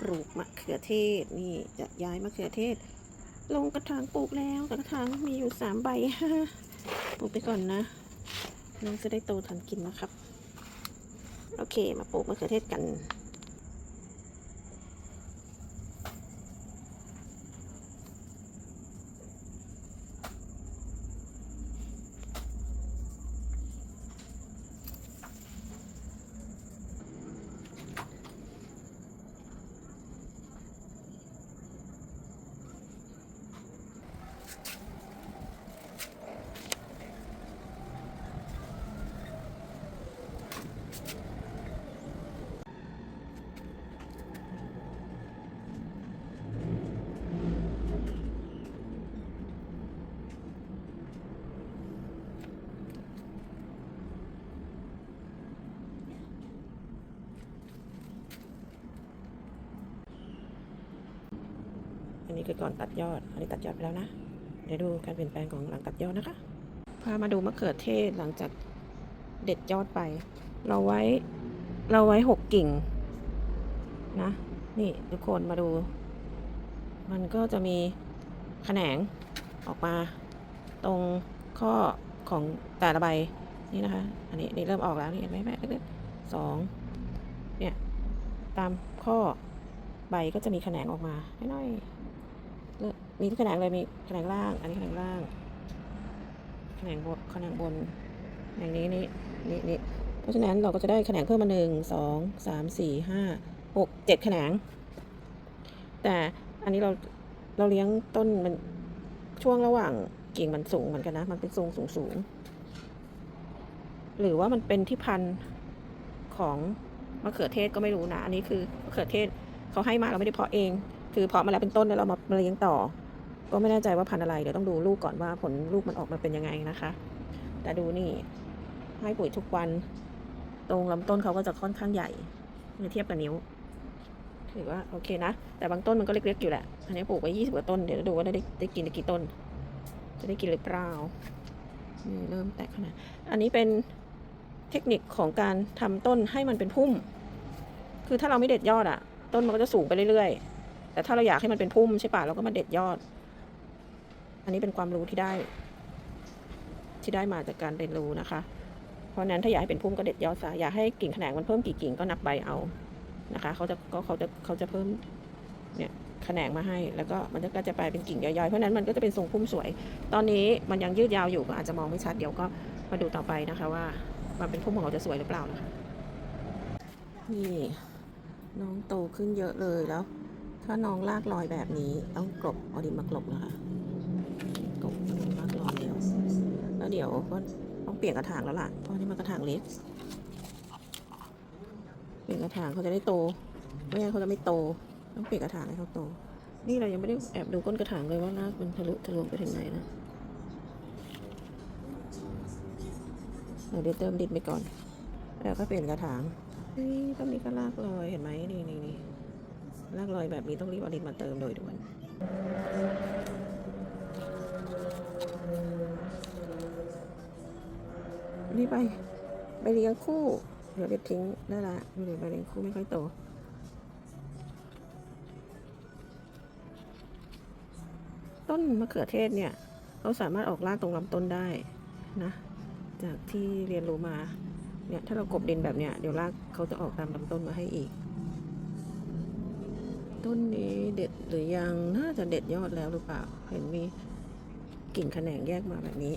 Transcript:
ปลูกมะเขือเทศนี่จะย้ายมะเขือเทศ ลงกระถางปลูกแล้วกระถางมีอยู่สามใบปลูกไปก่อนนะน้องจะได้โตทันกินนะครับ โอเคมาปลูกมะเขือเทศกัน อันนี้คือก่อนตัดยอด อันนี้ตัดยอดไปแล้วนะ เดี๋ยวดูการเปลี่ยนแปลงของหลังตัดยอดนะคะ พามาดูมะเขือเทศหลังจากเด็ดยอดไป เราไว้ เราไว้หกกิ่งนะ นี่ทุกคนมาดู มันก็จะมีแขนงออกมาตรงข้อของแต่ละใบนี่นะคะ อันนี้นี่เริ่มออกแล้วนี่เห็นไหมแม่เล็กๆสองเนี่ย ตามข้อใบก็จะมีแขนงออกมาน้อยๆ มีทุกแขนงเลยมีแขนงล่าง อันนี้แขนงล่าง แขนงบนแขนงบนอย่างนี้นี่นี่นี่เพราะฉะนั้นเราก็จะได้แขนงเพิ่มมาหนึ่งสองสามสี่ห้าหกเจ็ดแขนง แต่อันนี้เราเราเลี้ยงต้นมันช่วงระหว่างกิ่งมันสูงเหมือนกันนะ มันเป็นทรงสูงสูงๆหรือว่ามันเป็นที่พันของมะเขือเทศก็ไม่รู้นะ อันนี้คือมะเขือเทศเขาให้มาเราไม่ได้เพาะเอง คือเพาะมาแล้วเป็นต้นแล้วเรามาเลี้ยงต่อ ก็ไม่แน่ใจว่าพันธุ์อะไรเดี๋ยวต้องดูลูกก่อนว่าผลลูกมันออกมาเป็นยังไงนะคะ แต่ดูนี่ ให้ปุ๋ยทุกวัน ตรงลำต้นเขาก็จะค่อนข้างใหญ่เมื่อเทียบกับนิ้ว ถือว่าโอเคนะ แต่บางต้นมันก็เล็กๆอยู่แหละ อันนี้ปลูกไว้ยี่สิบกว่าต้น เดี๋ยวดูว่าได้ได้กินกี่ต้น จะได้กินหรือเปล่านี่เริ่มแตกขนาดอันนี้เป็นเทคนิคของการทำต้นให้มันเป็นพุ่ม คือถ้าเราไม่เด็ดยอดอะ ต้นมันก็จะสูงไปเรื่อยๆ แต่ถ้าเราอยากให้มันเป็นพุ่มใช่ป่ะเราก็มาเด็ดยอด อันนี้เป็นความรู้ที่ได้ ที่ได้มาจากการเรียนรู้นะคะ เพราะนั้นถ้าอยากให้เป็นพุ่มก็เด็ดยอดซะอยากให้กิ่งแขนงมันเพิ่มกี่กิ่งก็นับใบเอานะคะเขาจะก็เขาจะเขาจะเพิ่มเนี่ยแขนงมาให้แล้วก็มันก็จะไปเป็นกิ่งย่อยๆ เพราะฉะนั้นมันก็จะเป็นทรงพุ่มสวย ตอนนี้มันยังยืดยาวอยู่ก็อาจจะมองไม่ชัดเดี๋ยวก็มาดูต่อไปนะคะว่า มันเป็นพุ่มของเราจะสวยหรือเปล่านะคะนี่น้องโตขึ้นเยอะเลยแล้ว ถ้าน้องลากลอยแบบนี้ต้องกลบเอาดินมากลบนะคะกลบเอาดินมากลอยเดียวแล้วเดี๋ยวก็ต้องเปลี่ยนกระถางแล้วล่ะเพราะนี่มันกระถางเล็กเปลี่ยนกระถางเขาจะได้โตไม่งั้นเขาจะไม่โตต้องเปลี่ยนกระถางให้เขาโต นี่เรายังไม่ได้แอบดูก้นกระถางเลยว่ารากมันทะลุทะลวงไปถึงไหนนะเดี๋ยวเดี๋ยวเติมดินไปก่อน แล้วก็เปลี่ยนกระถางนี่ต้นนี้ก็ลากลอยเห็นไหมนี่นี่นี่ากลอยแบบนี้ต้องรีบเอาดินมาเติมโดยด่วนนี่ไปไปเลี้ยงคู่ เดี๋ยวเด็ดทิ้งได้ละเดี๋ยวไปเลี้ยงคู่ไม่ค่อยโตต้นมะเขือเทศเนี่ยเขาสามารถออกรากตรงลำต้นได้นะ จากที่เรียนรู้มาเนี่ยถ้าเรากบดินแบบเนี้ยเดี๋ยวรากเขาจะออกตามลำต้นมาให้อีก ต้นนี้เด็ดหรือยัง น่าจะเด็ดยอดแล้วหรือเปล่า เห็นมีกิ่งแขนงแยกมาแบบนี้